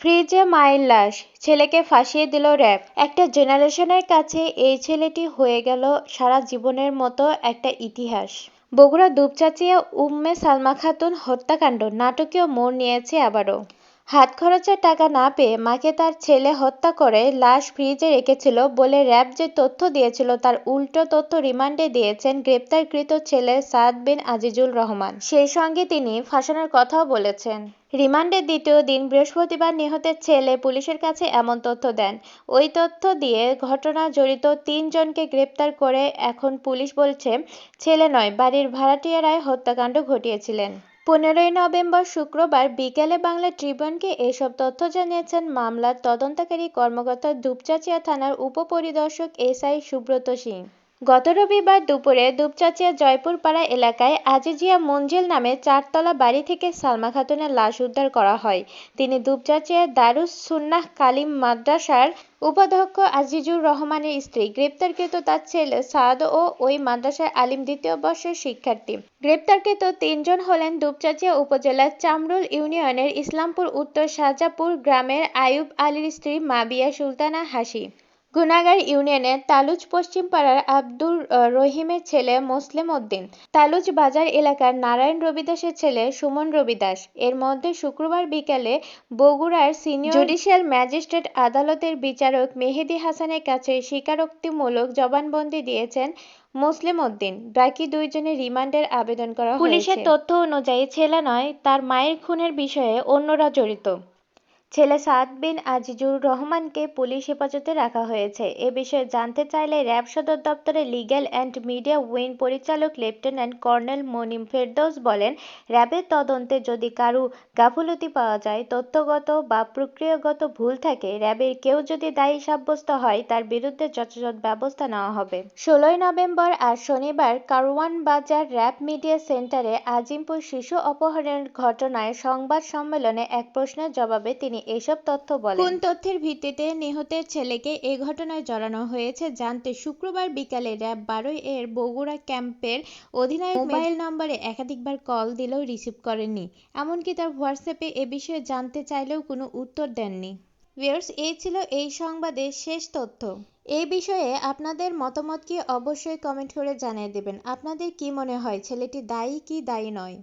ফ্রিজে মায়ের লাশ। ছেলেকে ফাঁসিয়ে দিল র্যাব। একটা জেনারেশনের কাছে এই ছেলেটি হয়ে গেল সারা জীবনের মতো একটা ইতিহাস। বগুড়া দুপচাচিয়া উম্মে সালমা খাতুন হত্যাকাণ্ড। নাটকীয় মোড় নিয়েছে আবারও। হাত খরচের টাকা না পেয়ে মাকে তার ছেলে হত্যা করে লাশ ফ্রিজে রেখেছিল বলে র্যাব যে তথ্য দিয়েছিল তার উল্টো তথ্য রিমান্ডে দিয়েছেন গ্রেপ্তারকৃত ছেলে সাদ বিন আজিজুল রহমান। সেই সঙ্গে তিনি ফাঁসানোর কথাও বলেছেন। রিমান্ডের দ্বিতীয় দিন বৃহস্পতিবার নিহতের ছেলে পুলিশের কাছে এমন তথ্য দেন। ওই তথ্য দিয়ে ঘটনা জড়িত তিনজনকে গ্রেপ্তার করে এখন পুলিশ বলছে, ছেলে নয়, বাড়ির ভাড়াটিয়ারাই হত্যাকাণ্ড ঘটিয়েছিলেন। পনেরোই নভেম্বর শুক্রবার বিকেলে বাংলা ট্রিবিউনকে এসব তথ্য জানিয়েছেন মামলার তদন্তকারী কর্মকর্তা দুপচাঁচিয়া থানার উপপরিদর্শক এসআই সুব্রত সিং। গত রবিবার দুপুরে দুপচাচিয়া জয়পুরপাড়া এলাকায় আজিজিয়া মঞ্জিল নামে চারতলা বাড়ি থেকে সালমা খাতুনের লাশ উদ্ধার করা হয়। তিনি দুপচাচিয়া দারুস সুন্নাহ কালিম মাদ্রাসার উপাধ্যক্ষ আজিজুর রহমানের স্ত্রী। গ্রেপ্তারকৃত তার ছেলে সাদ ও ওই মাদ্রাসার আলিম দ্বিতীয় বর্ষের শিক্ষার্থী। গ্রেপ্তারকৃত তিনজন হলেন দুপচাচিয়া উপজেলার চামরুল ইউনিয়নের ইসলামপুর উত্তর শাহজাপুর গ্রামের আয়ুব আলীর স্ত্রী মাবিয়া সুলতানা হাসি। গুনাগার ইউনিয়নের তালুজ পশ্চিম পাড়ার আব্দুর রহিমের ছেলে মোসলেম উদ্দিন, তালুজ বাজার এলাকার নারায়ণ রবিদাসের ছেলে সুমন রবিদাস। এর মধ্যে শুক্রবার বিকেলে বগুড়ার সিনিয়র জুডিশিয়াল ম্যাজিস্ট্রেট আদালতের বিচারক মেহেদি হাসানের কাছে স্বীকারোক্তিমূলক জবানবন্দি দিয়েছেন মুসলিম উদ্দিন। বাকি দুইজনের রিমান্ডের আবেদন করা পুলিশের তথ্য অনুযায়ী ছেলে নয়, তার মায়ের খুনের বিষয়ে অন্যরা জড়িত। ছেলে সাদ বিন আজিজুর রহমানকে পুলিশ হেফাজতে রাখা হয়েছে। এ বিষয়ে জানতে চাইলে র্যাব সদর দপ্তরের লিগ্যাল অ্যান্ড মিডিয়া উইং পরিচালক লেফটেন্যান্ট কর্নেল মনিম ফেরদৌস বলেন, র্যাবের তদন্তে যদি কারু গাফুলতি পাওয়া যায়, তথ্যগত বা প্রক্রিয়াগত ভুল থাকে, র্যাবের কেউ যদি দায়ী সাব্যস্ত হয়, তার বিরুদ্ধে যথাযথ ব্যবস্থা নেওয়া হবে। ষোলোই নভেম্বর আর শনিবার কারওয়ান বাজার র্যাব মিডিয়া সেন্টারে আজিমপুর শিশু অপহরণের ঘটনায় সংবাদ সম্মেলনে এক প্রশ্নের জবাবে তিনি এসব তথ্য বলেন। কোন তথ্যের ভিত্তিতে নিহতের ছেলেকে এ ঘটনায় জড়ানো হয়েছে জানতে শুক্রবার বিকালে র্যাব বারোই এর বগুড়া ক্যাম্পের অধিনায়ক মোবাইল নম্বরে একাধিকবার কল দিলেও রিসিভ করেননি। এমনকি তার হোয়াটসঅ্যাপে এ বিষয়ে জানতে চাইলেও কোনো উত্তর দেননি। ভিউয়ার্স এই ছিল এই সংবাদের শেষ তথ্য। এই বিষয়ে আপনাদের মতামত কি অবশ্যই কমেন্ট করে জানিয়ে দেবেন। আপনাদের কি মনে হয় ছেলেটি দায়ী কি দায়ী নয়?